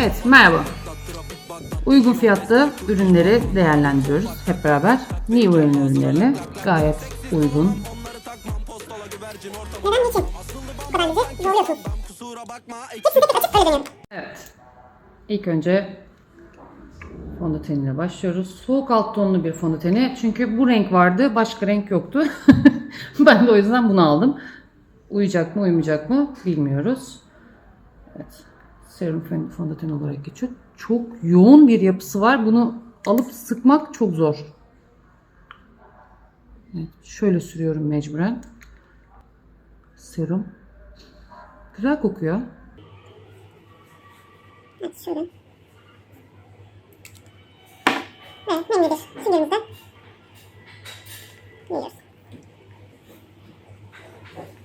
Evet, merhaba. Uygun fiyatlı ürünleri değerlendiriyoruz hep beraber. Niveau'nun ürünlerini gayet uygun. Neden niçin? Bu kadar bizi zorluyorsun. Hepsini tek açıp öyle. Evet. İlk önce fondötenine başlıyoruz. Soğuk alt tonlu bir fondöteni. Çünkü bu renk vardı, başka renk yoktu. ben de o yüzden bunu aldım. Uyacak mı, uymayacak mı bilmiyoruz. Evet. Serum fondöten olarak geçiyor. Çok yoğun bir yapısı var. Bunu alıp sıkmak çok zor. Evet, şöyle sürüyorum mecburen. Serum. Güzel kokuyor. Evet şöyle. Ve nemlidir. Sindirimizde. Yiyoruz.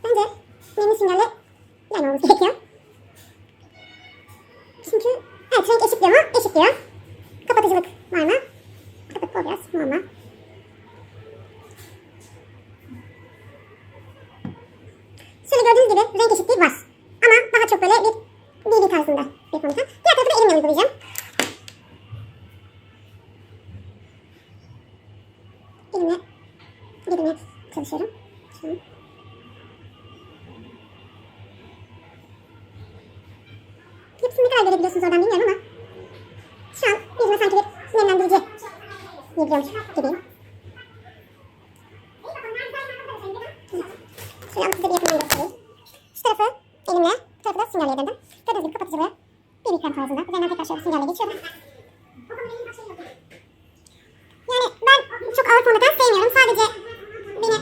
Bence nemli sinyalle Şöyle gördüğünüz gibi renk eşitliği var. Ama daha çok böyle bir BB tarzında bir fondöten. Diğer tarafı da elimle uygulayacağım. Elimle elimle çalışıyorum. An. Yapısını ne kadar görebiliyorsunuz oradan bilmiyorum ama şu an yüzüme sanki bir nemlendirici yediriyormuş gibiyim. Şöyle size bir yakından göstereyim. Şu tarafı elimle, bu tarafı da sinyal yedirdim. Gördüğünüz gibi kapatıcılığı bir mikron tarzında. Üzerinden tekrar şöyle sinyalle geçiyorum. Yani ben çok ağır fondöten sevmiyorum. Sadece beni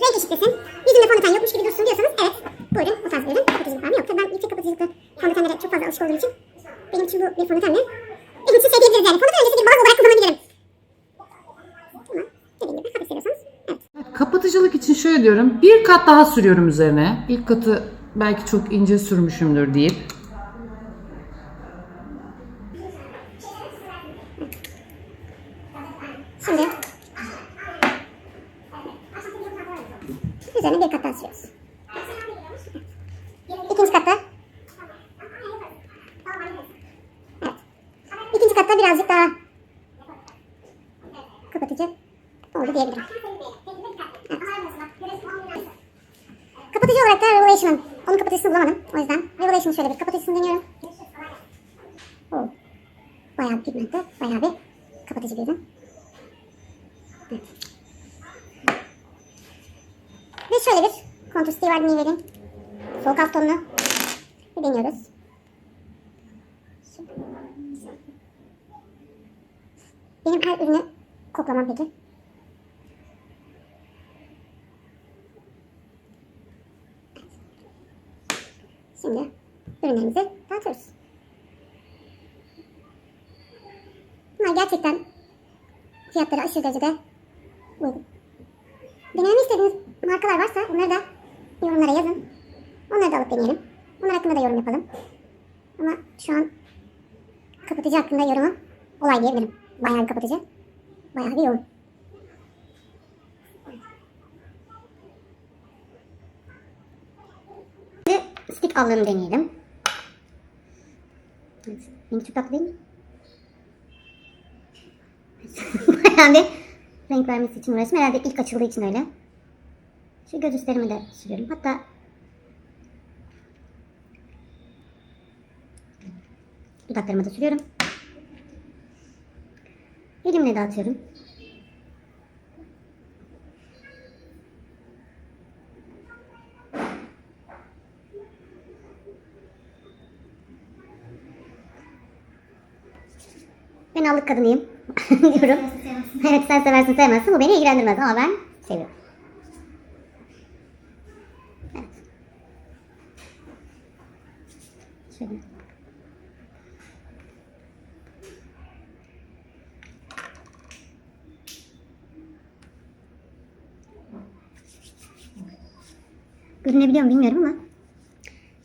renk eşitlesin. Yüzümde fondöten yokmuş gibi dursun diyorsanız evet. Buyurun o tarz bir ürün. Kapatıcılık var mı? Yok. Tabii ben yüksek kapatıcılıklı fondötenlere çok fazla alışık olduğum için benim için bu bir fondöten mi? Benim için şey diyebiliriz yani. Fondöten öncesi bir baz olarak kullanabilirim. Ama dediğim gibi hafif seviyorsanız evet. Kapatıcılık için şöyle diyorum. Bir kat daha sürüyorum üzerine. İlk katı belki çok ince sürmüşümdür deyip. Şimdi üzerine bir kat daha sürüyoruz. İkinci katta Evet. İkinci katta birazcık daha kapatıcı oldu diyebilirim. Kapatıcı olarak da Revelation'ın onun kapatıcısını bulamadım. O yüzden Revelation'ın şöyle bir kapatıcısını deniyorum. Oh. Bayağı pigmentli, bayağı bir kapatıcı bir ürün. Evet. Ve şöyle bir kontur stili var Nivel'in. Soğuk alt tonlu. Bir deniyoruz. Benim her ürünü koklamam peki. Şimdi ürünlerimizi dağıtıyoruz. Bunlar gerçekten fiyatları aşırı derecede uygun. Denememi istediğiniz markalar varsa onları da yorumlara yazın. Onları da alıp deneyelim. Onlar hakkında da yorum yapalım. Ama şu an kapatıcı hakkında yorumum olay diyebilirim. Bayağı bir kapatıcı. Bayağı bir yoğun. Stick allığını deneyelim. Rengi çok tatlı değil mi? Bayağı renk vermesi için uğraştım. Herhalde ilk açıldığı için öyle. Şu göz üstlerimi de sürüyorum. Hatta dudaklarıma da sürüyorum. Elimle dağıtıyorum. Ben allık kadınıyım diyorum. evet sen seversin sevmezsin bu beni ilgilendirmez ama ben seviyorum. Evet. Şöyle. Görünebiliyor mu bilmiyorum ama.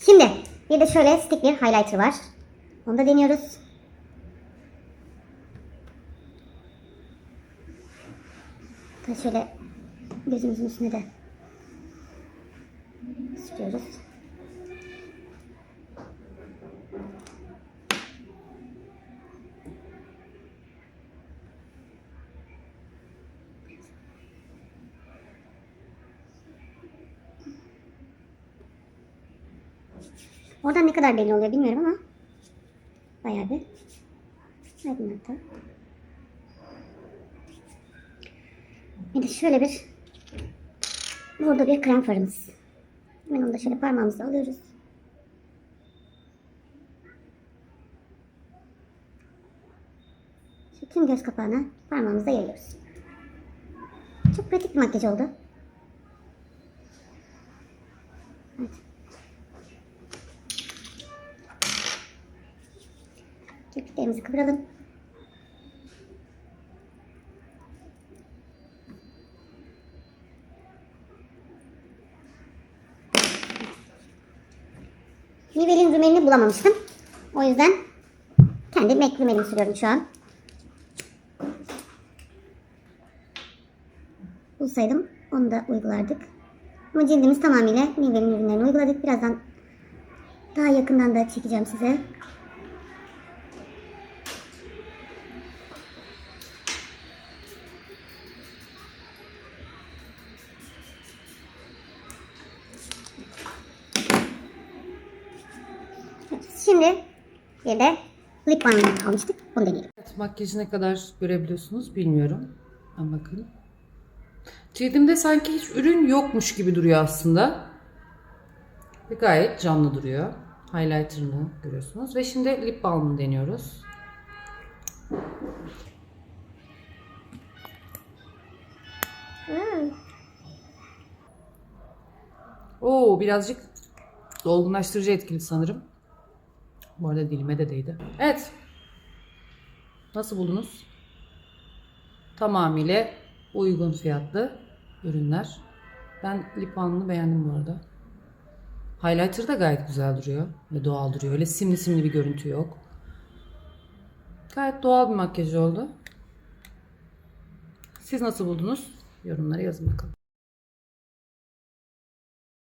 Şimdi bir de şöyle stick bir highlighter var. Onu da deniyoruz. Hani şöyle gözümüzün üstüne de sürüyoruz. Oradan ne kadar belli oluyor bilmiyorum ama bayağı bir aydınlattı. Bir de şöyle bir burada bir krem farımız. Hemen onu da şöyle parmağımızla alıyoruz. Şu tüm göz kapağına parmağımızla yayıyoruz. Çok pratik bir makyaj oldu. Evet. Kirpiklerimizi kıvıralım. Nivel'in rümelini bulamamıştım. O yüzden kendi MAC rümelimi sürüyorum şu an. Bulsaydım onu da uygulardık. Ama cildimiz tamamıyla Nivel'in ürünlerini uyguladık. Birazdan daha yakından da çekeceğim size. Şimdi bir de lip balm almıştık. Onu deneyelim. Makyajı ne kadar görebiliyorsunuz bilmiyorum. Ama bakın. Cildimde sanki hiç ürün yokmuş gibi duruyor aslında. Ve gayet canlı duruyor. Highlighter'ını görüyorsunuz. Ve şimdi lip balm'ını deniyoruz. Hmm. Oo birazcık dolgunlaştırıcı etkili sanırım. Bu arada dilime de değdi. Evet. Nasıl buldunuz? Tamamıyla uygun fiyatlı ürünler. Ben lip balmını beğendim bu arada. Highlighter da gayet güzel duruyor ve doğal duruyor. Öyle simli simli bir görüntü yok. Gayet doğal bir makyaj oldu. Siz nasıl buldunuz? Yorumlara yazın bakalım.